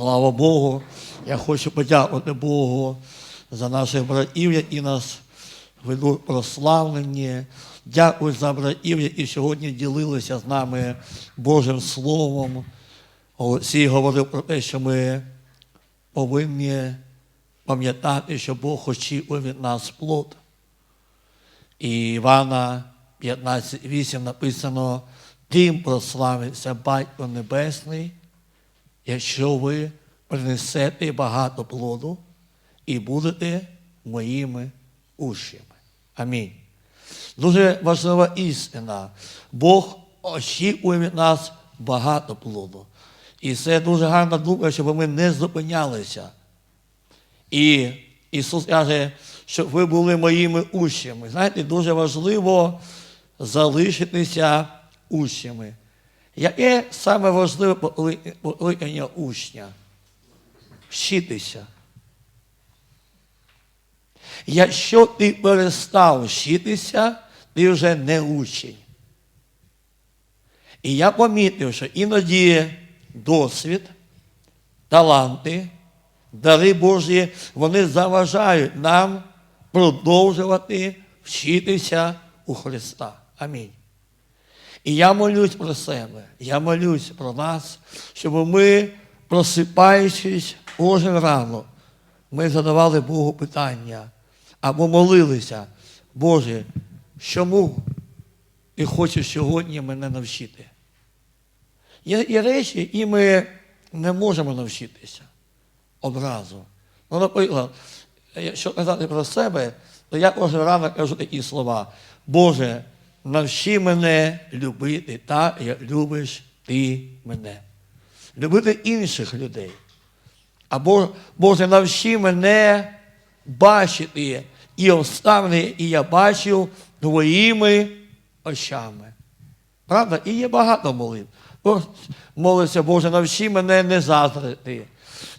Слава Богу. Я хочу подякувати Богу за наших братів, які нас ведуть прославлені. Дякую за братів, які сьогодні ділилися з нами Божим Словом. Олексій говорив про те, що ми повинні пам'ятати, що Бог очікує від нас плод. І Івана 15.8 написано, тим прославиться Батько Небесний, якщо ви принесете багато плоду і будете моїми учнями. Амінь. Дуже важлива істина. Бог очікує від нас багато плоду. І це дуже гарна думка, щоб ми не зупинялися. І Ісус каже, щоб ви були моїми учнями. Знаєте, дуже важливо залишитися учнями. Яке саме важливе покликання учня? Вчитися. Якщо ти перестав вчитися, ти вже не учень. І я помітив, що іноді досвід, таланти, дари Божі, вони заважають нам продовжувати вчитися у Христа. Амінь. І я молюсь про себе, я молюсь про нас, щоб ми, просипаючись кожен ранок, ми задавали Богу питання або молилися, Боже, чому ти хочеш сьогодні мене навчити? Є, є речі, які ми не можемо навчитися одразу. Ну, наприклад, якщо казати про себе, то я кожен ранок кажу такі слова. Боже, навчи мене любити так, як любиш ти мене. Любити інших людей. Або, Боже, навчи мене бачити і обставини, і я бачив твоїми очами. Правда? І є багато молитв. Хтось молиться, Боже, навчи мене не заздрити.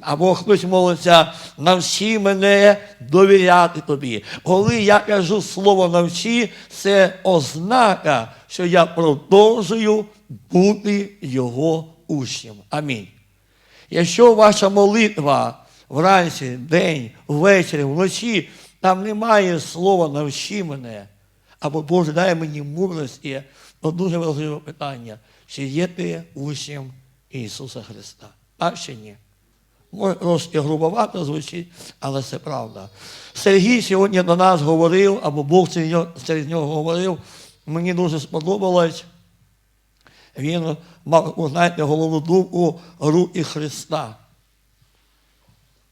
Або хтось молиться, навчи мене довіряти тобі. Коли я кажу слово навчи, це ознака, що я продовжую бути його учнем. Амінь. Якщо ваша молитва вранці, день, ввечері, вночі, там немає слова навчи мене, або Боже, дай мені мудрості, то дуже важливе питання, чи є ти учнем Ісуса Христа? Так чи ні? Може, трошки грубовато звучить, але це правда. Сергій сьогодні до нас говорив, або Бог через нього, говорив, мені дуже сподобалось. Він мав, знаєте, головну думку руки Христа.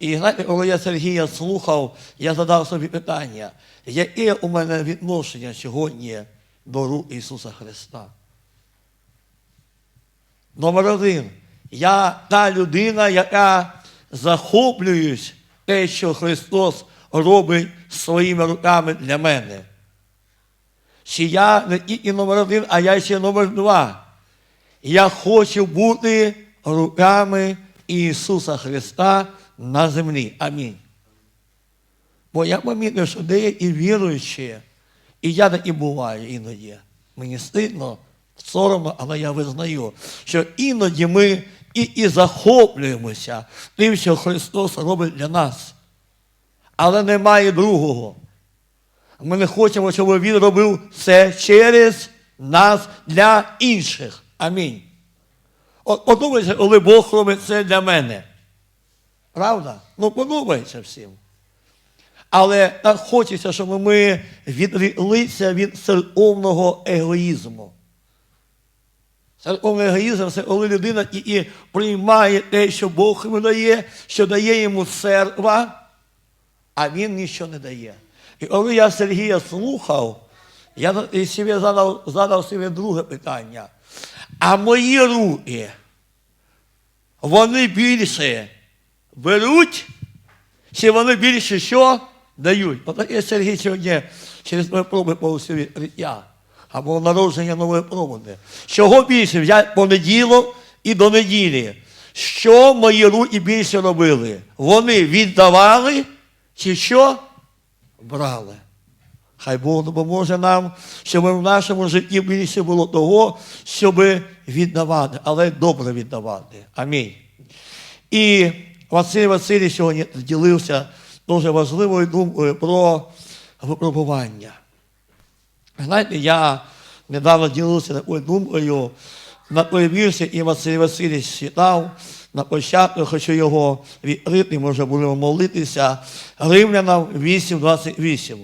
І знаєте, коли я Сергія слухав, я задав собі питання, яке у мене відношення сьогодні до рук Ісуса Христа? Номер один. Я та людина, яка захоплююсь те, що Христос робить своїми руками для мене. Чи я не тільки номер один, а я ще номер два. Я хочу бути руками Ісуса Христа на землі. Амінь. Бо я помітив, що деякі віруючі, і я так і буваю іноді. Мені стидно, соромно, але я визнаю, що іноді ми і, і захоплюємося тим, що Христос робить для нас. Але немає другого. Ми не хочемо, щоб Він робив це через нас для інших. Амінь. От подумайте, коли Бог робить це для мене. Правда? Ну, подобається всім. Але так хочеться, щоб ми відріклися від церковного егоїзму. Церковний егоїзм це коли людина і, і приймає те, що Бог йому дає, що дає йому церква, а він нічого не дає. І коли я Сергія слухав, я собі задав, задав собі друге питання. А мої руки, вони більше беруть, чи вони більше що дають? Я Сергій сьогодні через проби по життя або народження нової пробуди. Чого більше взяти понеділок і до неділі? Що мої руки більше робили? Вони віддавали чи що? Брали. Хай Бог допоможе нам, щоб в нашому житті більше було того, щоб віддавати, але добре віддавати. Амінь. І Василь Васильович сьогодні ділився дуже важливою думкою про випробування. Знаєте, я недавно ділився такою думкою на той вірші, і Василь Васильович читав на початку, хочу його відкрити, може будемо молитися. Римлянам 8.28.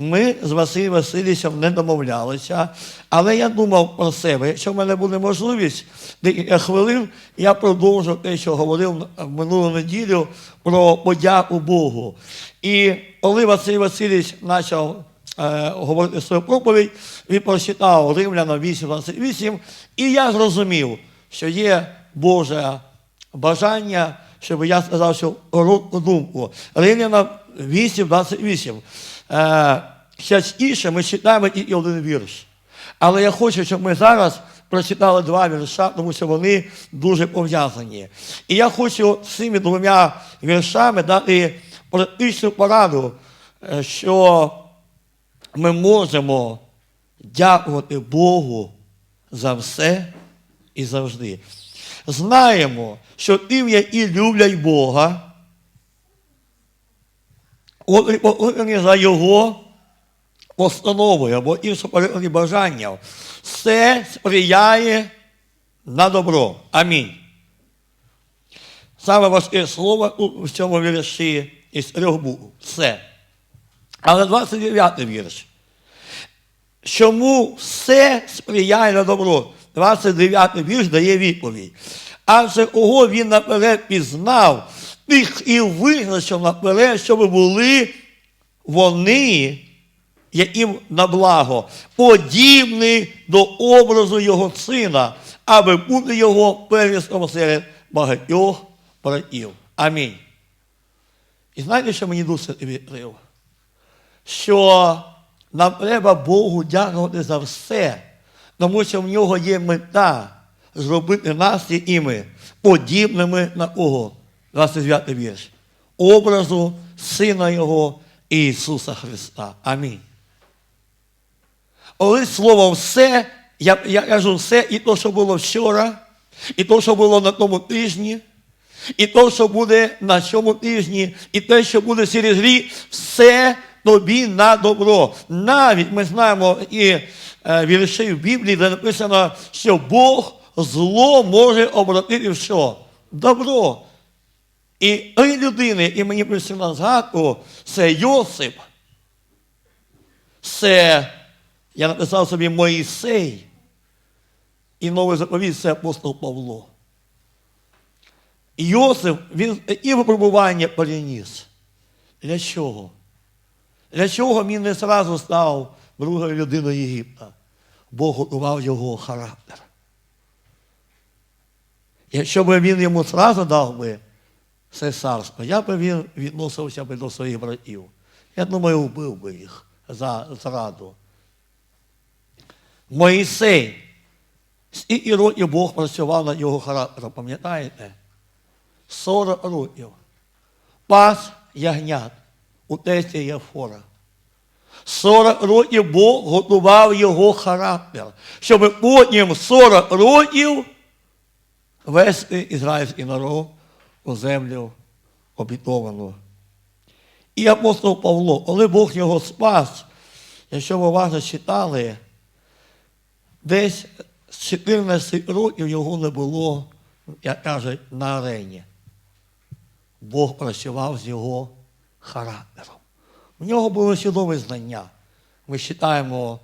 Ми з Василем Васильовичем не домовлялися, але я думав про себе. Якщо в мене буде можливість декілька хвилин, я продовжу те, що говорив минулу неділю про подяку Богу. І коли Василь Васильович почав е, говорити свою проповідь, він прочитав Римляна 8.28, і я зрозумів, що є Боже бажання, щоб я сказав, що коротку думку. Римляна 8.28. Е, частіше ми читаємо тільки один вірш. Але я хочу, щоб ми зараз прочитали два вірша, тому що вони дуже пов'язані. І я хочу цими двома віршами дати практичну пораду, е, що ми можемо дякувати Богу за все і завжди. Знаємо, що тим, які люблять Бога, покликані за Його постановою або іншим перекладі бажанням, все сприяє на добро. Амінь. Саме важке слово у цьому вірші із трьох букв. Все. Але 29 вірш. Чому все сприяє на добро? 29 вірш дає відповідь. Адже кого він наперед пізнав, тих і визначив наперед, щоб були вони, яким на благо, подібні до образу його сина, аби бути його первістом серед багатьох братів. Амінь. І знаєте, що мені дуже відкрив? Що нам треба Богу дякувати за все, тому що в нього є мета зробити нас і ми подібними на кого? 29 вірш. Образу Сина Його Ісуса Христа. Амінь. Але слово все, я, я кажу все, і то, що було вчора, і то, що було на тому тижні, і то, що буде на цьому тижні, і те, що буде через рік, все тобі на добро. Навіть ми знаємо і е, вірші в Біблії, де написано, що Бог зло може обратити в що? Добро. І три людини, які мені прийшли на згадку, це Йосип, це, я написав собі Моїсей, і новий заповіт це апостол Павло. І Йосип, він і випробування переніс. Для чого? Для чого він не зразу став другою людиною Єгипта? Бог готував його характер. Якщо б він йому зразу дав би царство, я б він відносився б до своїх братів. Я думаю, вбив би їх за зраду. Моїсей, скільки років Бог працював над його характером, пам'ятаєте? 40 років. Пас ягнят у тесті Єфора. 40 років Бог готував його характер, щоб потім 40 років вести ізраїльський народ у землю обітовану. І апостол Павло, коли Бог його спас, якщо ви уважно читали, десь з 14 років його не було, як кажуть, на арені. Бог працював з його характером. У нього були чудові знання. Ми читаємо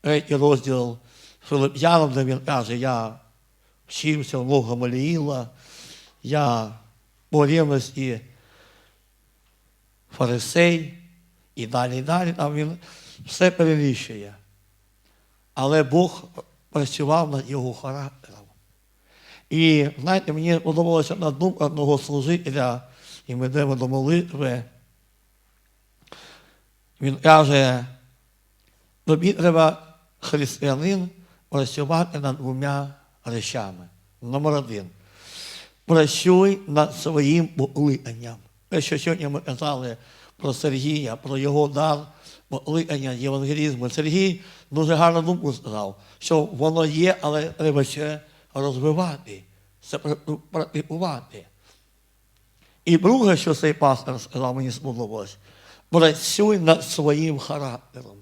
третій розділ Филип'янам, де він каже, я вчився в ногу Маліїла, я по рівності фарисей і далі, і далі. Там він все перелічує. Але Бог працював над його характером. І знаєте, мені подобалася одна думка одного служителя, і ми йдемо до молитви. Він каже, тобі треба християнин працювати над двома речами. Номер один. Працюй над своїм покликанням. Те, що сьогодні ми казали про Сергія, про його дар покликання євангелізму. Сергій дуже гарну думку сказав, що воно є, але треба ще розвивати, це практикувати. І друге, що цей пастор сказав, мені сподобалось, працюй над своїм характером.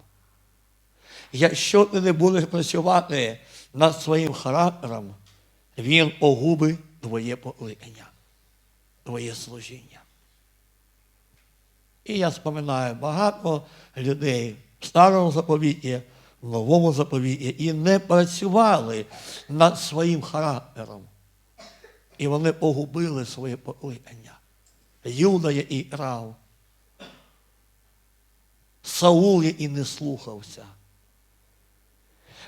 Якщо ти не будеш працювати над своїм характером, він погубить твоє покликання, твоє служіння. І я споминаю багато людей в старому заповіті, в новому заповіті і не працювали над своїм характером. І вони погубили своє покликання. Юда є і грав. Саул і не слухався.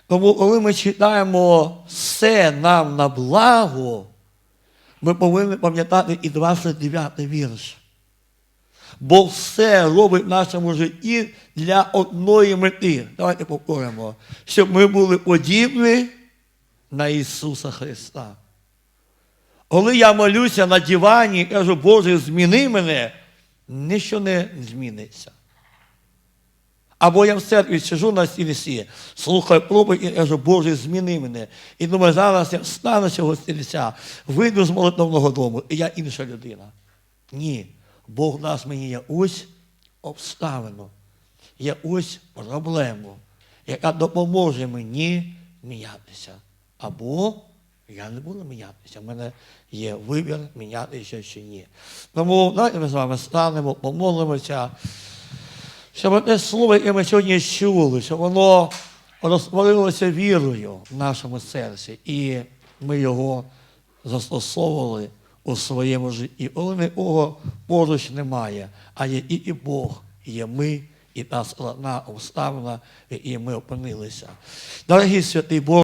Тому, коли ми читаємо все нам на благо, ми повинні пам'ятати і 29 вірш. Бо все робить в нашому житті для одної мети. Давайте повторимо, щоб ми були подібні на Ісуса Христа. Коли я молюся на дивані і кажу, Боже, зміни мене, ніщо не зміниться. Або я в церкві сижу на стільці, слухаю проповідь і кажу, Боже, зміни мене. І думаю, зараз я встану з цього стільця, вийду з молитовного дому, і я інша людина. Ні. Бог дасть мені якусь обставину, якусь проблему, яка допоможе мені мінятися. Або я не буду мінятися. У мене є вибір мінятися чи ні. Тому давайте ми з вами станемо, помолимося щоб те слово, яке ми сьогодні чули, щоб воно розтворилося вірою в нашому серці, і ми його застосовували у своєму житті. Коли нікого поруч немає, а є і, і Бог, і є ми, і та складна обставина, в якій ми опинилися. Дорогі святий Бог.